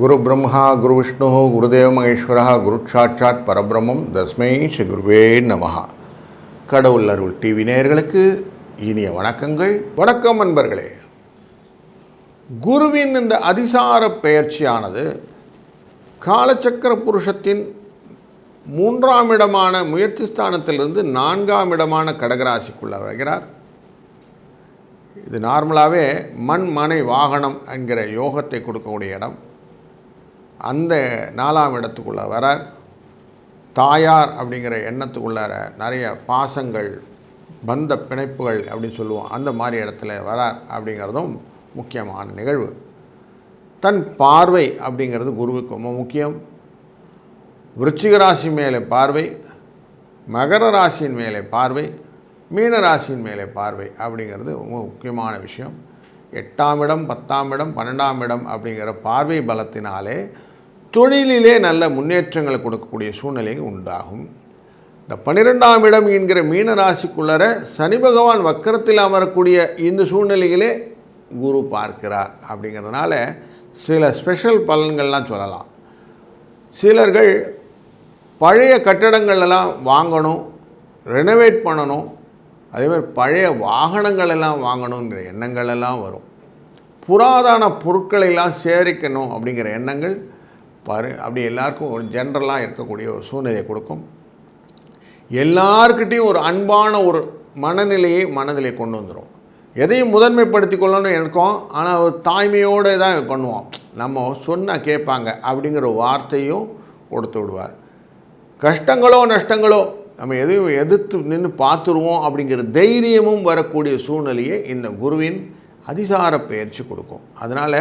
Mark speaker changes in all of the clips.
Speaker 1: குரு பிரம்மா குரு விஷ்ணு குருதேவ மகேஸ்வரா குரு பரபிரமம் பரபிரம்மம் தஸ்மை ஸ்ரீ குருவே நமஹா கடவுள் அருள் டிவி நேயர்களுக்கு இனிய வணக்கங்கள். வணக்கம் நண்பர்களே. குருவின் இந்த அதிசார பெயர்ச்சியானது காலச்சக்கர புருஷத்தின் மூன்றாம் இடமான முயற்சி ஸ்தானத்திலிருந்து நான்காம் இடமான கடகராசிக்குள்ள வருகிறார். இது நார்மலாகவே மண் மனை வாகனம் என்கிற யோகத்தை கொடுக்கக்கூடிய இடம். அந்த நாலாம் இடத்துக்குள்ளே வரார் தாயார் அப்படிங்கிற எண்ணத்துக்குள்ளார நிறைய பாசங்கள் பந்த பிணைப்புகள் அப்படின்னு சொல்லுவோம். அந்த மாதிரி இடத்துல வரார் அப்படிங்கிறதும் முக்கியமான நிகழ்வு. தன் பார்வை அப்படிங்கிறது குருவுக்கு ரொம்ப முக்கியம். விருச்சிக ராசி மேலே பார்வை மகர ராசியின் மேலே பார்வை மீன ராசியின் மேலே பார்வை அப்படிங்கிறது ரொம்ப முக்கியமான விஷயம். எட்டாம் இடம் பத்தாம் இடம் பன்னெண்டாம் இடம் அப்படிங்கிற பார்வை பலத்தினாலே தொழிலிலே நல்ல முன்னேற்றங்களை கொடுக்கக்கூடிய சூழ்நிலை உண்டாகும். இந்த பன்னிரெண்டாம் இடம் என்கிற மீன ராசிக்குள்ளர சனி பகவான் வக்கரத்தில் அமரக்கூடிய இந்த சூழ்நிலையிலே குரு பார்க்கிறார் அப்படிங்கிறதுனால சில ஸ்பெஷல் பலன்கள்லாம் சொல்லலாம். சிலர்கள் பழைய கட்டடங்கள் எல்லாம் வாங்கணும் ரெனோவேட் பண்ணணும் அதேமாதிரி பழைய வாகனங்கள் எல்லாம் வாங்கணுங்கிற எண்ணங்கள் எல்லாம் வரும். புராதன பொருட்களை எல்லாம் சேரிக்கணும் அப்படிங்கிற எண்ணங்கள் பரு அப்படி எல்லாருக்கும் ஒரு ஜென்ரலாக இருக்கக்கூடிய ஒரு சூழ்நிலையை கொடுக்கும். எல்லார்கிட்டேயும் ஒரு அன்பான ஒரு மனநிலையை மனதிலே கொண்டு வந்துடும் எதையும் முதன்மைப்படுத்தி கொள்ளணும்னு இருக்கோம் ஆனால் ஒரு தாய்மையோடு தான் பண்ணுவோம் நம்ம சொன்னால் கேட்பாங்க அப்படிங்கிற வார்த்தையும் கொடுத்து விடுவார். கஷ்டங்களோ நஷ்டங்களோ நம்ம எதையும் எதிர்த்து நின்று பார்த்துருவோம் அப்படிங்கிற தைரியமும் வரக்கூடிய சூழ்நிலையை இந்த குருவின் அதிசார பயிற்சி கொடுக்கும். அதனால்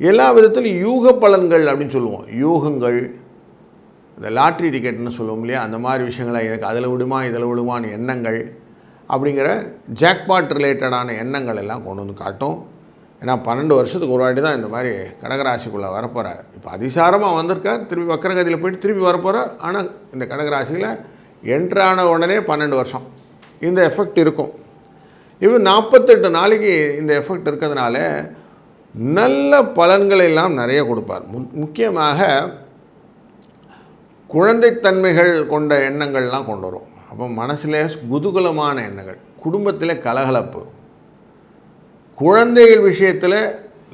Speaker 1: எல்லா விதத்திலும் யூக பலன்கள் அப்படின்னு சொல்லுவோம். யூகங்கள் இந்த லாட்ரி டிக்கெட்னு சொல்லுவோம் இல்லையா? அந்த மாதிரி விஷயங்களை எனக்கு அதில் விடுமா இதில் விடுமான்னு எண்ணங்கள் அப்படிங்கிற ஜாக்பாட் ரிலேட்டடான எண்ணங்கள் எல்லாம் கொண்டு வந்து காட்டும். ஏன்னா பன்னெண்டு வருஷத்துக்கு ஒரு வாட்டி தான் இந்த மாதிரி கடகராசிக்குள்ளே வரப்போகிறார் இப்போ அதிசாரமாக வந்திருக்கார் திருப்பி வக்கரகதியில் போயிட்டு திருப்பி வரப்போகிறார் ஆனால் இந்த கடகராசியில் என்ட்ரான உடனே பன்னெண்டு வருஷம். இந்த எஃபெக்ட் இருக்கும். இவன் நாற்பத்தெட்டு நாளைக்கு இந்த எஃபெக்ட் இருக்கிறதுனால நல்ல பலன்களை எல்லாம் நிறைய கொடுப்பார். மு முக்கியமாக குழந்தைத்தன்மைகள் கொண்ட எண்ணங்கள்லாம் கொண்டு வரும். அப்போ மனசில் குதூகலமான எண்ணங்கள் குடும்பத்தில் கலகலப்பு குழந்தைகள் விஷயத்தில்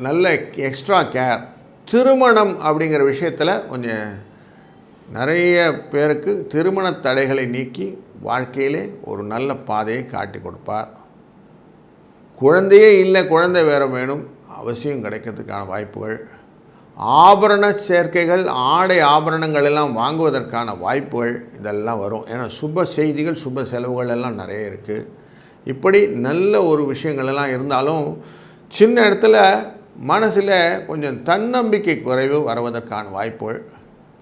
Speaker 1: நல்ல எக்ஸ்ட்ரா கேர் திருமணம் அப்படிங்கிற விஷயத்தில் கொஞ்சம் நிறைய பேருக்கு திருமண தடைகளை நீக்கி வாழ்க்கையிலே ஒரு நல்ல பாதையை காட்டி கொடுப்பார். குழந்தையே இல்லை குழந்தை வேற வேணும். அவசியம் கிடைக்கிறதுக்கான வாய்ப்புகள். ஆபரண சேர்க்கைகள் ஆடை ஆபரணங்கள் எல்லாம் வாங்குவதற்கான வாய்ப்புகள் இதெல்லாம் வரும். ஏன்னா சுப செய்திகள் சுப செலவுகள் எல்லாம் நிறைய இருக்குது இப்படி நல்ல ஒரு விஷயங்கள் எல்லாம் இருந்தாலும் சின்ன இடத்துல மனசில் கொஞ்சம் தன்னம்பிக்கை குறைவு வருவதற்கான வாய்ப்புகள்.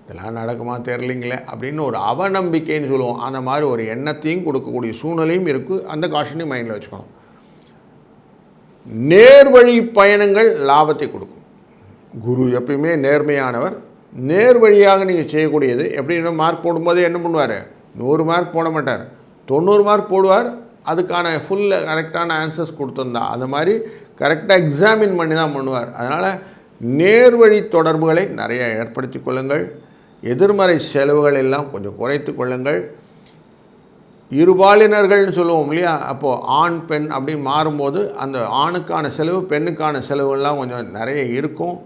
Speaker 1: இதெல்லாம் நடக்குமா தெரிலிங்களே அப்படின்னு ஒரு அவநம்பிக்கைன்னு சொல்லுவோம். அந்த மாதிரி ஒரு எண்ணத்தையும் கொடுக்கக்கூடிய சூழ்நிலையும் இருக்குது அந்த காஷனையும் மைண்டில் வச்சுக்கணும். நேர்வழி பயணங்கள் லாபத்தை கொடுக்கும். குரு எப்பயுமே நேர்மையானவர். நேர் வழியாக நீங்கள் செய்யக்கூடியது எப்படின்னா மார்க் போடும்போது என்ன பண்ணுவார்? நூறு மார்க் போட மாட்டார். தொண்ணூறு மார்க் போடுவார். அதுக்கான ஃபுல் கரெக்டான ஆன்சர்ஸ் கொடுத்துருந்தா. அந்த மாதிரி கரெக்டாக எக்ஸாமின் பண்ணி தான் பண்ணுவார். அதனால் நேர்வழி தொடர்புகளை நிறைய ஏற்படுத்தி கொள்ளுங்கள். எதிர்மறை செலவுகள் எல்லாம் கொஞ்சம் குறைத்து கொள்ளுங்கள். இருபாலினர்கள்னு சொல்லுவோம் இல்லையா? அப்போது ஆண் பெண் அப்படின்னு மாறும்போது அந்த ஆணுக்கான செலவு பெண்ணுக்கான செலவுலாம் கொஞ்சம் நிறைய இருக்கும்.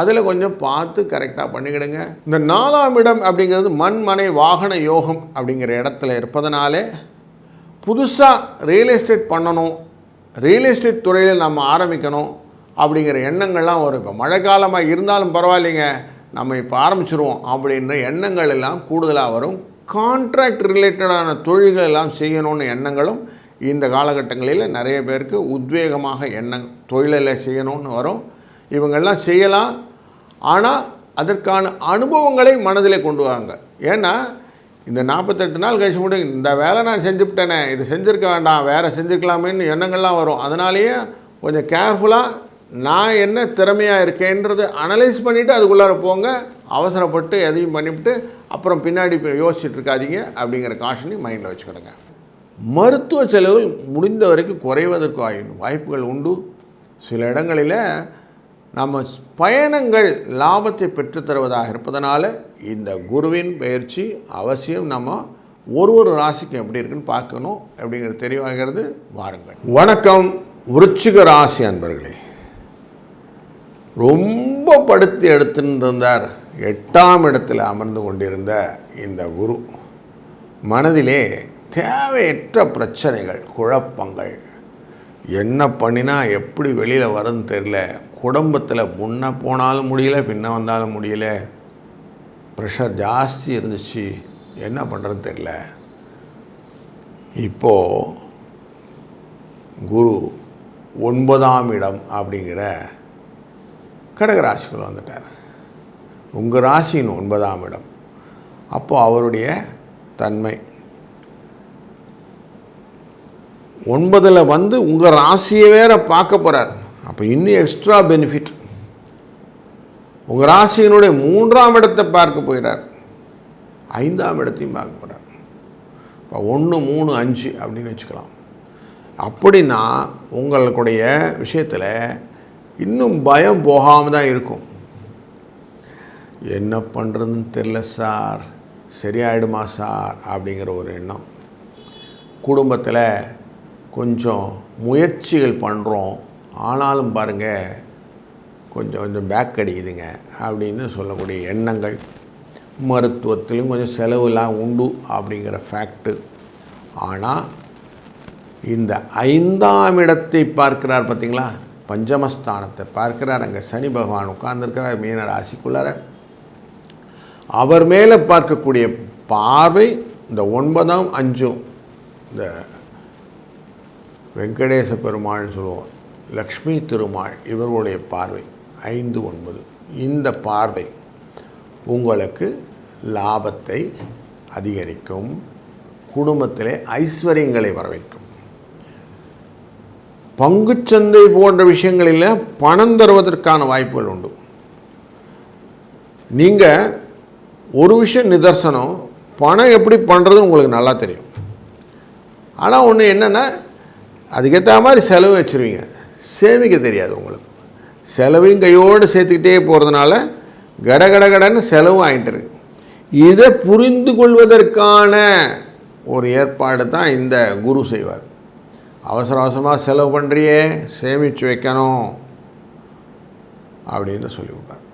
Speaker 1: அதில் கொஞ்சம் பார்த்து கரெக்டாக பண்ணிக்கிடுங்க. இந்த நாலாம் இடம் அப்படிங்கிறது மண்மனை வாகன யோகம் அப்படிங்கிற இடத்துல இருப்பதனாலே புதுசாக ரியல் எஸ்டேட் பண்ணணும் ரியல் எஸ்டேட் துறையில் நம்ம ஆரம்பிக்கணும் அப்படிங்கிற எண்ணங்கள்லாம் வரும். இப்போ மழை காலமாக இருந்தாலும் பரவாயில்லைங்க நம்ம இப்போ ஆரம்பிச்சிருவோம் அப்படின்ற எண்ணங்கள் எல்லாம் கூடுதலாக வரும். கான்ட்ராக்ட் ரிலேட்டடான தொழில்கள் எல்லாம் செய்யணும்னு எண்ணங்களும் இந்த காலகட்டங்களில் நிறைய பேருக்கு உத்வேகமாக எண்ணம் தொழிலில் செய்யணும்னு வரும். இவங்கெல்லாம் செய்யலாம். ஆனால் அதற்கான அனுபவங்களை மனதில் கொண்டு வராங்க ஏன்னா இந்த நாற்பத்தெட்டு நாள் கழிச்சு முடியும் இந்த வேலை நான் செஞ்சுவிட்டேனே இது செஞ்சுருக்க வேண்டாம் வேறு செஞ்சுருக்கலாமேன்னு எண்ணங்கள்லாம் வரும். அதனாலேயே கொஞ்சம் கேர்ஃபுல்லாக நான் என்ன திறமையாக இருக்கேன்றது அனலைஸ் பண்ணிவிட்டு அதுக்குள்ளார போங்க. அவசரப்பட்டு எதையும் பண்ணிவிட்டு அப்புறம் பின்னாடி யோசிச்சுட்டு இருக்காதீங்க அப்படிங்கிற காஷனையும் மைண்டில் வச்சுக்கிடுங்க. மருத்துவ செலவுகள் முடிந்த வரைக்கும் குறைவதற்கு வாய்ப்புகள் உண்டு. சில இடங்களில் நம்ம பயணங்கள் லாபத்தை பெற்றுத்தருவதாக இருப்பதனால இந்த குருவின் பயிற்சி அவசியம். நம்ம ஒரு ஒரு ராசிக்கும் எப்படி இருக்குன்னு பார்க்கணும் அப்படிங்கிறது தெளிவாகிறது. வாருங்கள். வணக்கம். விருச்சிக ராசி அன்பர்களே. ரொம்ப படுத்தி எடுத்திருந்தார். எட்டாம் இடத்தில் அமர்ந்து கொண்டிருந்த இந்த குரு. மனதிலே தேவையற்ற பிரச்சனைகள் குழப்பங்கள். என்ன பண்ணினா எப்படி வெளியில் வரும்னு தெரில குடும்பத்தில் முன்ன போனாலும் முடியல பின்ன வந்தாலும் முடியல. ப்ரெஷர் ஜாஸ்தி இருந்துச்சு. என்ன பண்ணுறதுன்னு தெரில இப்போது குரு ஒன்பதாம் இடம் அப்படிங்கிற கடகராசிக்குள்ள வந்துட்டார். உங்கள் ராசியின் ஒன்பதாம் இடம். அப்போது அவருடைய தன்மை. ஒன்பதில் வந்து உங்கள் ராசியை வேற பார்க்க போகிறார் அப்போ இன்னும் எக்ஸ்ட்ரா பெனிஃபிட் உங்கள் ராசியினுடைய மூன்றாம் இடத்தை பார்க்க போகிறார். ஐந்தாம் இடத்தையும் பார்க்க போகிறார் இப்போ ஒன்று மூணு அஞ்சு அப்படின்னு வச்சுக்கலாம். அப்படின்னா உங்களுடைய விஷயத்தில் இன்னும் பயம் போகாமல் தான் இருக்கும். என்ன பண்ணுறதுன்னு தெரில சார். சரியாயிடுமா சார்? அப்படிங்கிற ஒரு எண்ணம். குடும்பத்தில் கொஞ்சம் முயற்சிகள் பண்ணுறோம் ஆனாலும் பாருங்கள் கொஞ்சம் கொஞ்சம் பேக் அடிக்குதுங்க அப்படின்னு சொல்லக்கூடிய எண்ணங்கள். மருத்துவத்திலும் கொஞ்சம் செலவுலாம் உண்டு அப்படிங்கிற ஃபேக்ட்டு ஆனால் இந்த ஐந்தாம் இடத்தை பார்க்கிறார் பார்த்தீங்களா பஞ்சமஸ்தானத்தை பார்க்கிறார். அங்கே சனி பகவான் உட்கார்ந்துருக்கிறார் மீன ராசிக்குள்ளார. அவர் மேலே பார்க்கக்கூடிய பார்வை இந்த ஒன்பதாம் அஞ்சும் இந்த வெங்கடேச பெருமாள்னு சொல்லுவோம் லக்ஷ்மி திருமாள் இவர்களுடைய பார்வை ஐந்து ஒன்பது. இந்த பார்வை உங்களுக்கு லாபத்தை அதிகரிக்கும் குடும்பத்திலே ஐஸ்வர்யங்களை வர வைக்கும் பங்குச்சந்தை போன்ற விஷயங்களில் பணம் தருவதற்கான வாய்ப்புகள் உண்டு. நீங்கள் ஒரு விஷயம் நிதர்சனம் பணம் எப்படி பண்ணுறது உங்களுக்கு நல்லா தெரியும். ஆனால் ஒன்று என்னென்னா அதுக்கேற்ற மாதிரி செலவு வச்சுருவீங்க. சேமிக்க தெரியாது உங்களுக்கு. செலவையும் கையோடு சேர்த்துக்கிட்டே போகிறதுனால கட கட கடன்னு செலவும் ஆகிட்டு இருக்கு. இதை புரிந்து கொள்வதற்கான ஒரு ஏற்பாடு தான் இந்த குரு செய்வார். அவசர அவசரமாக செலவு பண்ணுறியே சேமித்து வைக்கணும் அப்படின்னு சொல்லிவிட்டார்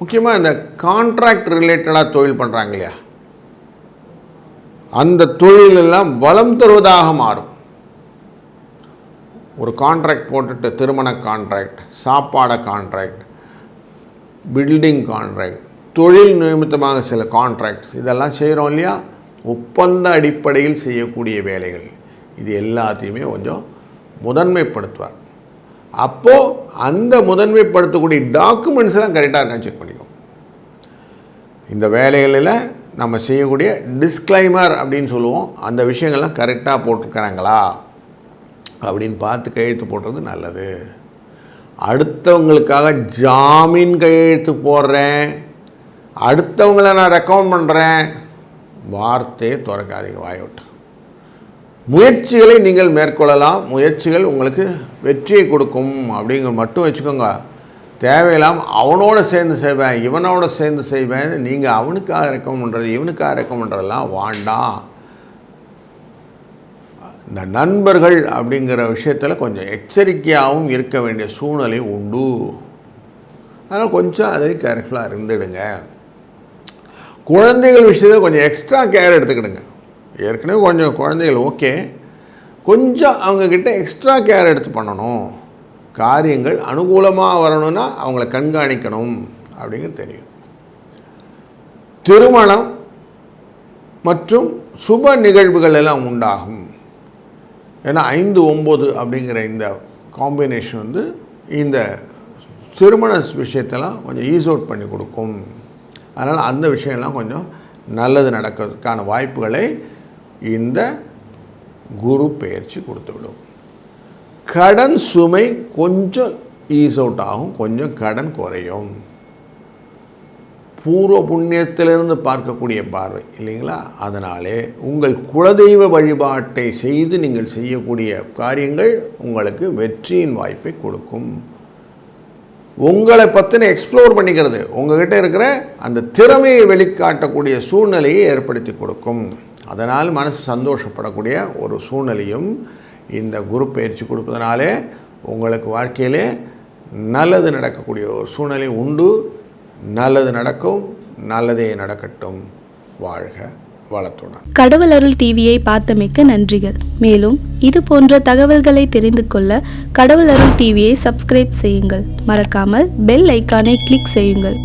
Speaker 1: முக்கியமாக இந்த கான்ட்ராக்ட் ரிலேட்டடாக தொழில் பண்ணுறாங்க இல்லையா? அந்த தொழிலெல்லாம் பலம் தருவதாக மாறும். ஒரு கான்ட்ராக்ட் போட்டுட்டு திருமண கான்ட்ராக்ட் சாப்பாடை கான்ட்ராக்ட் பில்டிங் கான்ட்ராக்ட் தொழில் நிமித்தமாக சில கான்ட்ராக்ட்ஸ் இதெல்லாம் செய்கிறோம் இல்லையா? ஒப்பந்த அடிப்படையில் செய்யக்கூடிய வேலைகள். இது எல்லாத்தையுமே கொஞ்சம் முதன்மைப்படுத்துவார். அப்போது அந்த முதன்மைப்படுத்தக்கூடிய டாக்குமெண்ட்ஸ் எல்லாம் கரெக்டாக இருக்கான்னு செக் பண்ணிக்கோ இந்த வேலைகளில் நம்ம செய்யக்கூடிய டிஸ்க்ளைமர் அப்படின்னு சொல்லுவோம். அந்த விஷயங்கள்லாம் கரெக்டாக போட்டிருக்கிறாங்களா அப்படின்னு பார்த்து கையெழுத்து போடுறது நல்லது. அடுத்தவங்களுக்காக ஜாமீன் கையெழுத்து போடுறேன். அடுத்தவங்கள நான் ரெக்கமெண்ட் பண்ணுறேன் வார்த்தையை திறக்காதீங்க வாயோட்டு முயற்சிகளை நீங்கள் மேற்கொள்ளலாம். முயற்சிகள் உங்களுக்கு வெற்றியை கொடுக்கும் அப்படிங்கிற மட்டும் வச்சுக்கோங்க. தேவையில்லாமல் அவனோட சேர்ந்து செய்வேன் இவனோட சேர்ந்து செய்வேன். நீங்கள் அவனுக்காக ரெக்கமெண்ட் பண்ணுறது இவனுக்காக ரெக்கமெண்ட் பண்ணுறதெல்லாம் வாண்டாம். இந்த நண்பர்கள் அப்படிங்கிற விஷயத்தில் கொஞ்சம் எச்சரிக்கையாகவும் இருக்க வேண்டிய சூழ்நிலை உண்டு. அதனால் கொஞ்சம் அதை கேர்ஃபுல்லாக இருந்துடுங்க. குழந்தைகள் விஷயத்தில் கொஞ்சம் எக்ஸ்ட்ரா கேர் எடுத்துக்கிடுங்க. ஏற்கனவே கொஞ்சம் குழந்தைகள் ஓகே. கொஞ்சம் அவங்கக்கிட்ட எக்ஸ்ட்ரா கேர் எடுத்து பண்ணணும். காரியங்கள் அனுகூலமாக வரணும்னா அவங்கள கண்காணிக்கணும் அப்படிங்கிறது தெரியும். திருமணம் மற்றும் சுப நிகழ்வுகள் எல்லாம் உண்டாகும். ஏன்னா ஐந்து ஒம்பது அப்படிங்கிற இந்த காம்பினேஷன் வந்து இந்த திருமண விஷயத்தெல்லாம் கொஞ்சம் ஈஸ் அவுட் பண்ணி கொடுக்கும். அதனால் அந்த விஷயம்லாம் கொஞ்சம் நல்லது நடக்கிறதுக்கான வாய்ப்புகளை இந்த குரு பெயர்ச்சி கொடுத்துவிடும். கடன் சுமை கொஞ்சம் ஈஸ் அவுட் ஆகும் கொஞ்சம் கடன் குறையும். பூர்வ புண்ணியத்திலிருந்து பார்க்கக்கூடிய பார்வை இல்லைங்களா? அதனாலே உங்கள் குலதெய்வ வழிபாட்டை செய்து நீங்கள் செய்யக்கூடிய காரியங்கள் உங்களுக்கு வெற்றியின் வாய்ப்பை கொடுக்கும். உங்களை பற்றின எக்ஸ்ப்ளோர் பண்ணிக்கிறது உங்ககிட்ட இருக்கிற அந்த திறமையை வெளிக்காட்டக்கூடிய சூழ்நிலையை ஏற்படுத்தி கொடுக்கும். அதனால் மனசு சந்தோஷப்படக்கூடிய ஒரு சூழ்நிலையும் இந்த குரு பயிற்சி கொடுப்பதனாலே உங்களுக்கு வாழ்க்கையிலே நல்லது நடக்கக்கூடிய ஒரு சூழ்நிலை உண்டு. நல்லது நடக்கும் நல்லதே நடக்கட்டும். வாழ்க வளத்துடன்.
Speaker 2: கடவுள் அருள் டிவியை பார்த்தமைக்க நன்றிகள். மேலும் இது போன்ற தகவல்களை தெரிந்து கொள்ள கடவுள் அருள் டிவியை சப்ஸ்கிரைப் செய்யுங்கள். மறக்காமல் பெல் ஐக்கானை கிளிக் செய்யுங்கள்.